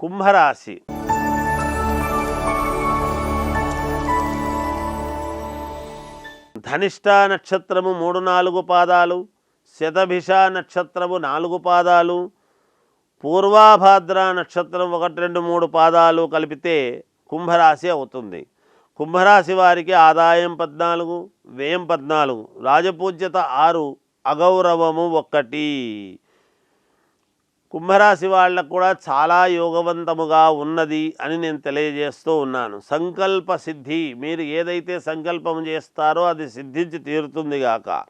కుంభరాశి. ధనిష్ట నక్షత్రము మూడు నాలుగు పాదాలు శతభిష నక్షత్రము నాలుగు పాదాలు పూర్వాభాద్ర నక్షత్రం ఒకటి రెండు మూడు పాదాలు కలిపితే కుంభరాశి అవుతుంది. కుంభరాశి వారికి ఆదాయం పద్నాలుగు వ్యయం పద్నాలుగు రాజపూజ్యత ఆరు అగౌరవము ఒక్కటి. కుంభరాశి వాళ్ళకు కూడా చాలా యోగవంతముగా ఉన్నది అని నేను తెలియజేస్తూ ఉన్నాను. సంకల్ప సిద్ధి మీరు ఏదైతే సంకల్పం చేస్తారో అది సిద్ధించి తీరుతుంది గాక.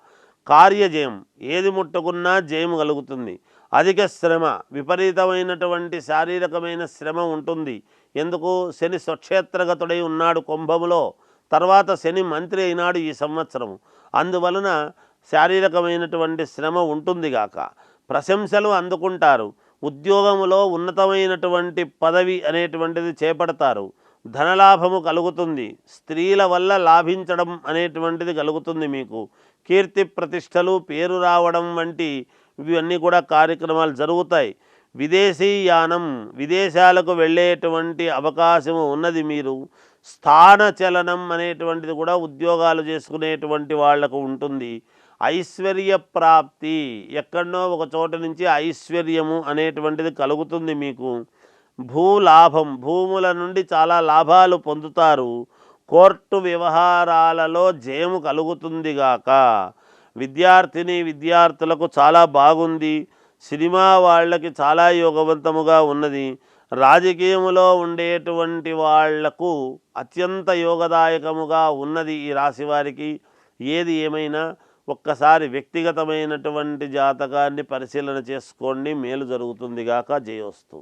కార్యజయం ఏది ముట్టుకున్నా జయం కలుగుతుంది. అధిక శ్రమ విపరీతమైనటువంటి శారీరకమైన శ్రమ ఉంటుంది. ఎందుకు? శని స్వక్షేత్రగతుడై ఉన్నాడు కుంభములో. తర్వాత శని మంత్రి అయినాడు ఈ సంవత్సరం అందువలన శారీరకమైనటువంటి శ్రమ ఉంటుంది గాక. ప్రశంసలు అందుకుంటారు. ఉద్యోగములో ఉన్నతమైనటువంటి పదవి అనేటువంటిది చేపడతారు. ధనలాభము కలుగుతుంది. స్త్రీల వల్ల లాభించడం అనేటువంటిది కలుగుతుంది మీకు. కీర్తి ప్రతిష్టలు పేరు రావడం వంటి ఇవన్నీ కూడా కార్యక్రమాలు జరుగుతాయి. విదేశీ యానం విదేశాలకు వెళ్ళేటువంటి అవకాశము ఉన్నది మీరు. స్థాన చలనం అనేటువంటిది కూడా ఉద్యోగాలు చేసుకునేటువంటి వాళ్ళకు ఉంటుంది. ఐశ్వర్య ప్రాప్తి ఎక్కడనో ఒక చోట నుంచి ఐశ్వర్యము అనేటువంటిది కలుగుతుంది మీకు. భూలాభం భూముల నుండి చాలా లాభాలు పొందుతారు. కోర్టు వ్యవహారాలలో జయము కలుగుతుంది గాక. విద్యార్థిని విద్యార్థులకు చాలా బాగుంది. సినిమా వాళ్ళకి చాలా యోగవంతముగా ఉన్నది. రాజకీయంలో ఉండేటువంటి వాళ్ళకు అత్యంత యోగదాయకముగా ఉన్నది ఈ రాశి వారికి. ఏది ఏమైనా ఒక్కసారి వ్యక్తిగతమైనటువంటి జాతకాన్ని పరిశీలన చేసుకోండి. మేలు జరుగుతుంది గాక. జయోస్తు.